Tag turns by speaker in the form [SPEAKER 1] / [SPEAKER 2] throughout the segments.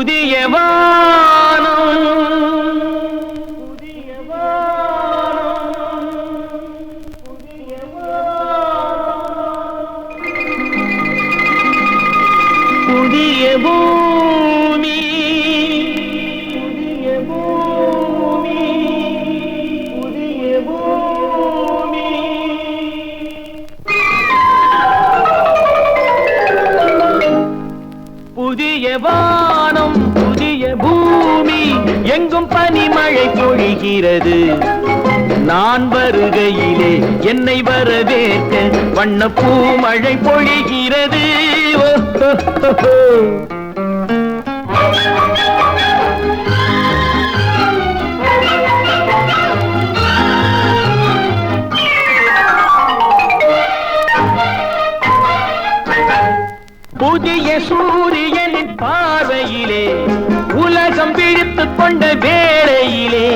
[SPEAKER 1] புதிய வானம். புதிய புதிய பூமி. புதிய பூமி. புதிய பூமி. புதிய பூமி எங்கும் பனிமழை பொழிகிறது. நான் வருகையிலே என்னை வரவேற்க வண்ண பூமழை பொழிகிறது. ஓ, புதிய சூரியனின் பார்வையிலே உலகம் விழித்து கொண்ட வேளையிலே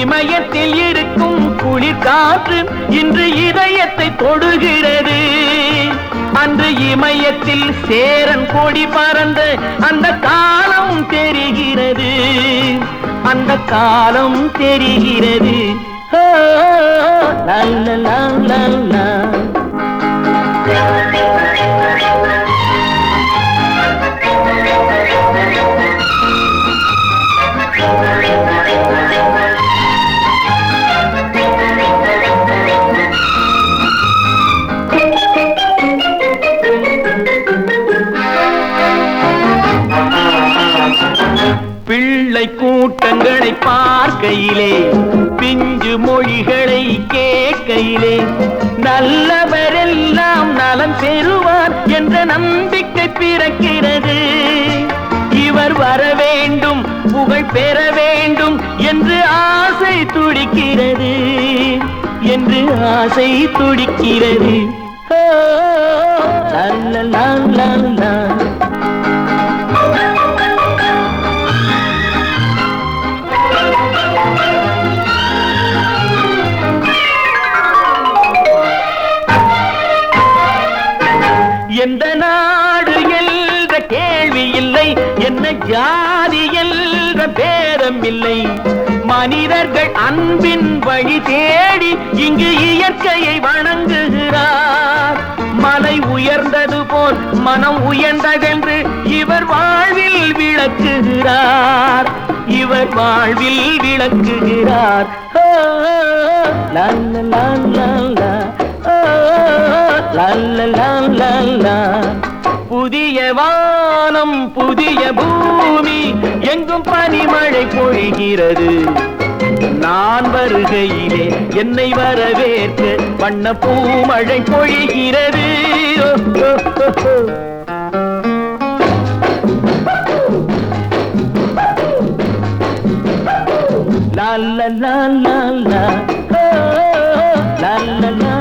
[SPEAKER 1] இமயத்தில் இருக்கும் குளிர்காற்று இன்று இதயத்தை தொடுகிறது. அன்று இமயத்தில் சேரன் கொடி பறந்த அந்த காலம் தெரிகிறது. அந்த காலம் தெரிகிறது. ஓ, லா, லா, கூட்டங்களை பார்க்கையிலே பிஞ்சு மொழிகளை கேட்கையிலே நல்லவரெல்லாம் நலம் பெறுவார் என்ற நம்பிக்கை பிறக்கிறது. இவர் வர வேண்டும் புகழ் பெற வேண்டும் என்று ஆசை துடிக்கிறது. என்று ஆசை துடிக்கிறது. ஓ, லா, லா, எந்த நாடு என்ற கேள்வி இல்லை என்ன ஜாதி என்ற பேதம் இல்லை. மனிதர்கள் அன்பின் வழி தேடி இங்கு இயற்கையை வணங்குகிறார். மலை உயர்ந்தது போல் மனம் உயர்ந்ததென்று இவர் வாழ்வில் விளக்குகிறார். இவர் வாழ்வில் விளக்குகிறார். ஓ, லா, உலகம் புதிய பூமி எங்கும் பனிமழை பொழிகிறது. நான் வருகையிலே என்னை வரவேற்க வண்ண பூமழை பொழிகிறது. லால்ல ஓ, லால்ல லா